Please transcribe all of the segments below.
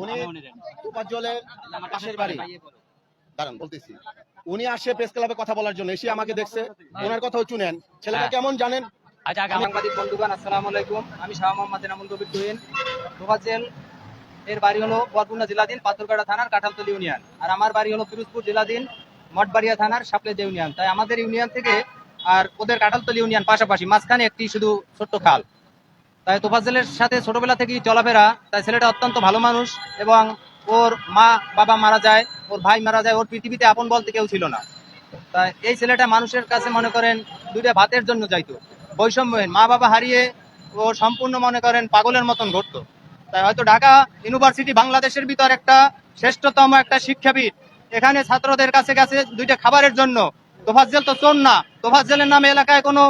উনি পাশের বাড়ি। দাঁড়ান বলতেছি। উনি আসে প্রেস ক্লাবে কথা বলার জন্য এসে আমাকে দেখছে। ওনার কথাও শুনেন। ছেলেটা হ্যাঁ। কেমন জানেন? আচ্ছা সাংবাদিক বন্ধুগণ আসসালামু আলাইকুম। আমি শাহ মোহাম্মদ এনামুল কবির তুহিন। এর বাড়ি হলো বরগুনা জেলাধীন পাথরকাটা থানার কাঁঠালতলি ইউনিয়ন। আর আমার বাড়ি হলো পিরোজপুর জেলাধীন মঠবাড়িয়া থানার সাপলেজ ইউনিয়ন। তাই আমাদের ইউনিয়ন থেকে আর ওদের কাঁঠালতলি ইউনিয়ন পাশাপাশি মাঝখানে একটি শুধু ছোট্ট খাল। তাই তোফাজ্জেলের সাথে ছোটবেলা থেকেই চলাফেরা, তাই ছেলেটা অত্যন্ত ভালো মানুষ এবং ওর মা, বাবা মারা যায়, ওর ভাই মারা যায়, ওর পৃথিবীতে আপন বলতে কেউ ছিল না। তাই এই ছেলেটা মানুষের কাছে মনে করেন দুইটা ভাতের জন্য যাইতো। বৈষম্যহীন, মা বাবা হারিয়ে ও সম্পূর্ণ মনে করেন পাগলের মতন ঘটতো। তাই হয়তো ঢাকা ইউনিভার্সিটি বাংলাদেশের ভিতর একটা শ্রেষ্ঠতম একটা শিক্ষাবিদ। এখানে ছাত্রদের কাছে কাছে দুইটা খাবারের জন্য। তোফাজ্জেল তো চোর না। তোফাজ্জেলের নামে এলাকায় কোনো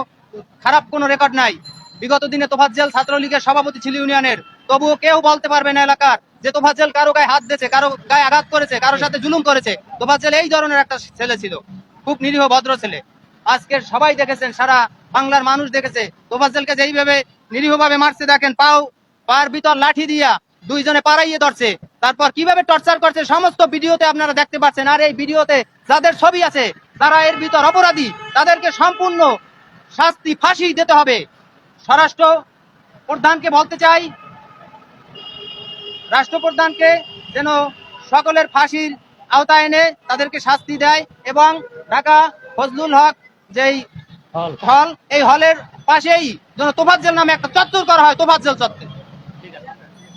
খারাপ কোনো রেকর্ড নাই। বিগত দিনে তোফাজ্জেল ছাত্রলীগের সভাপতি ছিল ইউনিয়নের। তবুও কেউ বলতে পারবে না এলাকার যে তোফাজ্জেল কারও গায়ে হাত দিয়েছে, কারও গায়ে আঘাত করেছে, কারও সাথে জুলুম করেছে। তোফাজ্জেল এই ধরনের একটা ছেলে ছিল, খুব নিরীহ, ভদ্র ছেলে। আজকের সবাই দেখেছেন, সারা বাংলার মানুষ দেখেছে, তোফাজ্জেলকে যেইভাবে নিরীহভাবে মারছে, দেখেন পাও, পার ভিতর লাঠি দিয়া দুইজনে পাড়াইয়ে ধরছে। তারপর কীভাবে টর্চার করছে, সমস্ত ভিডিওতে আপনারা দেখতে পাচ্ছেন, আর এই ভিডিওতে যাদের ছবি আছে, তারা এর ভিতর অপরাধী, তাদেরকে সম্পূর্ণ শাস্তি ফাঁসি দিতে হবে। স্বরাষ্ট্র প্রধানকে বলতে চাই রাষ্ট্রপ্রধানকে যেন সকলের ফাঁসির আওতায় এনে তাদেরকে শাস্তি দেয় এবং ঢাকা ফজলুল হক যেই হল। এই হলের পাশেই যেন তোফাজ্জেল নামে একটা চত্বর করা হয় তোফাজ্জেল চত্বর।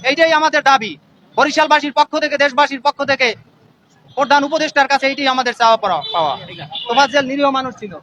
এইটাই আমাদের দাবি। বরিশালবাসীর পক্ষ থেকে দেশবাসীর পক্ষ থেকে প্রধান উপদেষ্টার কাছে এইটাই আমাদের চাওয়া পাওয়া। পাওয়া তোফাজ্জেল নিরীহ মানুষ ছিল।